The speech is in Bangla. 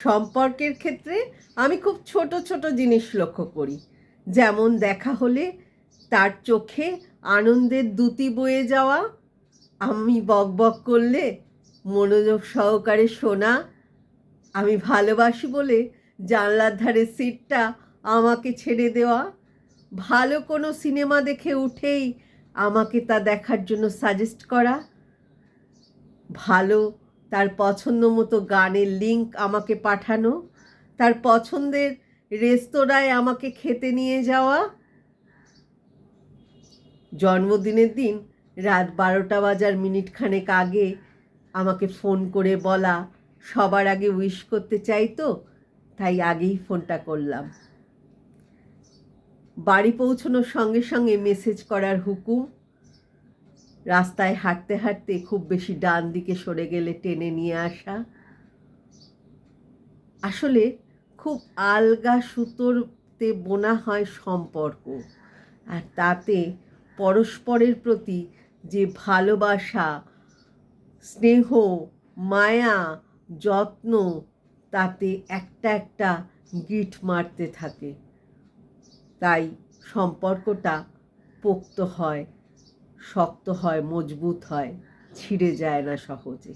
সম্পর্কের ক্ষেত্রে আমি খুব ছোট ছোট জিনিস লক্ষ্য করি। যেমন দেখা হলে তার চোখে আনন্দের দ্যুতি বয়ে যাওয়া, আমি বক বক করলে মনোযোগ সহকারে শোনা, আমি ভালোবাসি বলে জানলার ধারে সিটটা আমাকে ছেড়ে দেওয়া, ভালো কোনো সিনেমা দেখে উঠেই আমাকে তা দেখার জন্য সাজেস্ট করা, ভালো তার পছন্দ মতো গানের লিঙ্ক আমাকে পাঠানো, তার পছন্দের রেস্তোরাঁয় আমাকে খেতে নিয়ে যাওয়া। জন্মদিনের দিন রাত বারোটা বাজার মিনিট খানেক আগে আমাকে ফোন করে বলা, সবার আগে উইশ করতে চাই তো, তাই আগেই ফোনটা করলাম। বাড়ি পৌঁছানোর সঙ্গে সঙ্গে মেসেজ করার হুকুম রাস্তায় হাঁটতে হাঁটতে খুব বেশি ডান দিকে সরে গেলে টেনে নিয়ে আসা। আসলে খুব আলগা সুতোরতে বোনা হয় সম্পর্ক। আর তাতে পরস্পরের প্রতি যে ভালোবাসা, স্নেহ, মায়া, যত্ন, তাতে একটা একটা গিট মারতে থাকে। তাই সম্পর্কটা পোক্ত হয়। শক্ত হয় মজবুত হয় ছিঁড়ে যায় না সহজে।